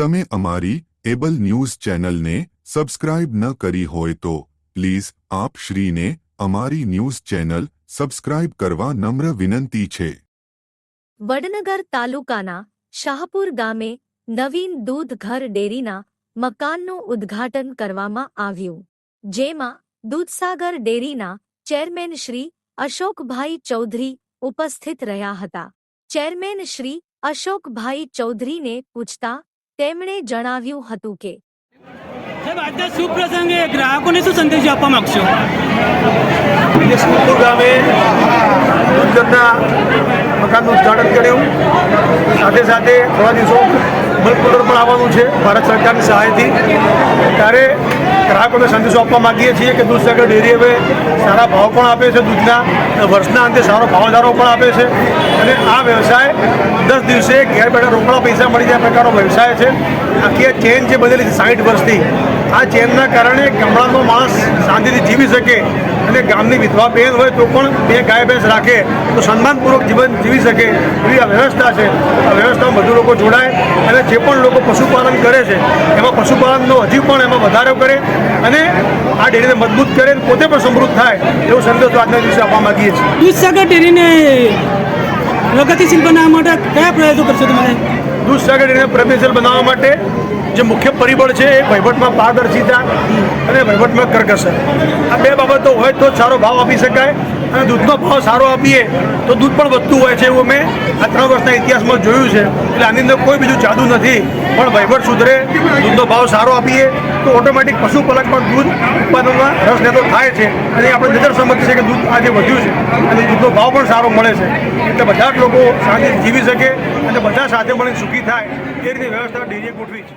તમે અમારી able news ચેનલને સબસ્ક્રાઇબ ન કરી હોય તો પ્લીઝ આપ શ્રીને અમારી ન્યૂઝ ચેનલ સબસ્ક્રાઇબ કરવા નમ્ર વિનંતી છે. વડનગર તાલુકાના શાહપુર ગામે નવીન દૂધ ઘર ડેરીના મકાનનું ઉદ્ઘાટન કરવામાં આવ્યું, જેમાં દૂધસાગર ડેરીના ચેરમેન શ્રી અશોકભાઈ ચૌધરી ઉપસ્થિત રહ્યા હતા. ચેરમેન શ્રી અશોકભાઈ ચૌધરીને પૂછતા તેમણે જણાવ્યું હતું કે સાહેબ આજના શુભ પ્રસંગે ગ્રાહકોને શું સંદેશ આપવા માંગશો? વિદેશપુર ગામે દૂધના મકાનનું ઉદ્ઘાટન કર્યું. સાથે સાથે થોડા દિવસો બલ્ક પણ આવવાનું છે. ભારત સરકારની સહાયથી. ત્યારે ગ્રાહકોને સંદેશો આપવા માંગીએ છીએ કે દૂધસાગર ડેરી હવે સારા ભાવ પણ આપે છે દૂધના વર્ષના અંતે સારો ભાવધારો પણ આપે છે. અને આ વ્યવસાય દસ દિવસે ઘેર બેઠા રોકડા પૈસા મળી જાય પ્રકારનો વ્યવસાય છે. આખી આ ચેન જે બનેલી છે સાઠ વર્ષથી, આ ચેનના કારણે ગામડાનો માણસ શાંતિથી જીવી શકે અને ગામની વિધવા બહેન હોય તો પણ બે ગાય ભેંસ રાખે તો સન્માનપૂર્વક જીવન જીવી શકે એવી આ વ્યવસ્થા છે. આ વ્યવસ્થામાં વધુ લોકો જોડાય અને જે પણ લોકો પશુપાલન કરે છે એમાં પશુપાલનનો હજી પણ એમાં વધારો કરે અને આ ડેરીને મજબૂત કરે અને પોતે પણ સમૃદ્ધ થાય એવો સંદેશો આજના દિવસે આપવા માગીએ છીએ. દૂધસાગર ડેરીને પ્રગતિશીલ બનાવવા માટે કયા પ્રયત્નો કરશો તમારે દૂધસાગર ડેરીને પ્રગતિશીલ બનાવવા માટે જે મુખ્ય પરિબળ છે એ વહીવટમાં પારદર્શિતા અને વહીવટમાં કરકસર આ બે બાબતો હોય તો સારો ભાવ આપી શકાય અને દૂધનો ભાવ સારો આપીએ તો દૂધ પણ વધતું હોય છે એવું મેં આ ત્રણ વર્ષના ઇતિહાસમાં જોયું છે. એટલે આની અંદર કોઈ બીજું જાદુ નથી. પણ વહીવટ સુધરે દૂધનો ભાવ સારો આપીએ તો ઓટોમેટિક પશુપાલક પણ દૂધ ઉત્પાદનમાં રસ લેતો થાય છે. અને આપણે નજર સમજ છે કે દૂધ આજે વધ્યું છે. અને દૂધનો ભાવ પણ સારો મળે છે. એટલે બધા જ લોકો સાથે જીવી શકે અને બધા સાથે મળીને સુખી થાય. એ રીતે વ્યવસ્થા ડેરીએ ગોઠવી છે.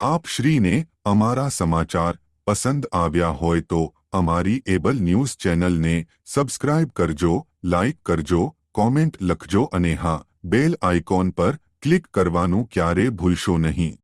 આપ શ્રીને અમારા સમાચાર પસંદ આવ્યા હોય તો અમારી એબલ ન્યૂઝ ચેનલને સબસ્ક્રાઇબ કરજો, લાઇક કરજો, કોમેન્ટ લખજો અને હા, બેલ આઇકોન પર ક્લિક કરવાનું ક્યારે ભૂલશો નહીં.